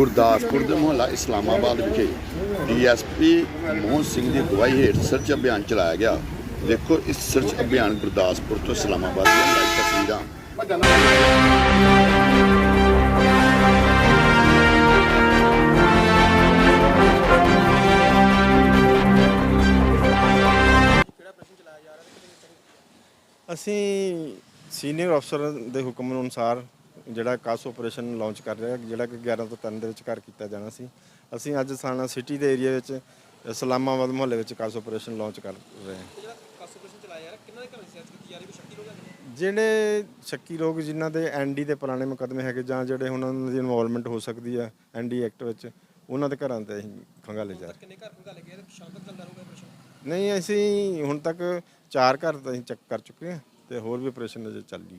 ਗੁਰਦਾਸਪੁਰ ਦੇ ਮੁਹੱਲਾ ਇਸਲਾਮਾਬਾਦ ਵਿਖੇ ਡੀਐਸਪੀ ਮੋਹਨ ਸਿੰਘ ਦੀ ਅਗਵਾਈ ਹੇਠ ਸਰਚ ਅਭਿਆਨ ਚਲਾਇਆ ਗਿਆ। ਦੇਖੋ ਇਸ ਸਰਚ ਅਭਿਆਨ ਗੁਰਦਾਸਪੁਰ ਤੋਂ ਇਸਲਾਮਾਬਾਦ ਦੀਆਂ ਲਾਈਵ ਤਸਵੀਰਾਂ ਅਸੀਂ ਸੀਨੀਅਰ ਅਫਸਰ ਦੇ ਹੁਕਮ ਅਨੁਸਾਰ ਜਿਹੜਾ ਕਾਸ ਆਪਰੇਸ਼ਨ ਲਾਂਚ ਕਰ ਰਿਹਾ ਜਿਹੜਾ ਕਿ 11 ਤੋਂ 3 ਦੇ ਵਿਚਕਾਰ ਕੀਤਾ ਜਾਣਾ ਸੀ। ਅਸੀਂ ਅੱਜ ਸਾਨਾ ਸਿਟੀ ਦੇ ਏਰੀਆ ਵਿੱਚ ਇਸਲਾਮਾਬਾਦ ਮੁਹੱਲੇ ਵਿੱਚ ਕਾਸ ਆਪਰੇਸ਼ਨ ਲਾਂਚ ਕਰ ਰਹੇ ਹਾਂ। ਜਿਹੜਾ ਸ਼ੱਕੀ ਲੋਕ ਜਿਨ੍ਹਾਂ ਦੇ ਐਨਡੀ ਦੇ ਪੁਰਾਣੇ ਮੁਕੱਦਮੇ ਹੈਗੇ ਜਾਂ ਜਿਹੜੇ ਉਹਨਾਂ ਦੀ ਇਨਵੋਲਵਮੈਂਟ ਹੋ ਸਕਦੀ ਹੈ ਐਨਡੀ ਐਕਟ ਵਿੱਚ ਉਹਨਾਂ ਦੇ ਘਰਾਂ ਤੇ ਅਸੀਂ ਖੰਗਾਲੇ ਜਾ ਰਹੇ ਕਿੰਨੇ ਘਰ ਖੰਗਾਲੇ ਗਏ ਤੇ ਸ਼ਾਮ ਤੱਕ ਚੱਲਦਾ ਰਹੂਗਾ ਆਪਰੇਸ਼ਨ? ਨਹੀਂ ਅਸੀਂ ਹੁਣ ਤੱਕ ਚਾਰ ਘਰ ਤਾਂ ਅਸੀਂ ਚੈੱਕ ਕਰ ਚੁੱਕੇ ਹਾਂ ਤੇ ਹੋਰ ਵੀ ਆਪਰੇਸ਼ਨ ਅਜੇ ਚੱਲ ਰਹੀ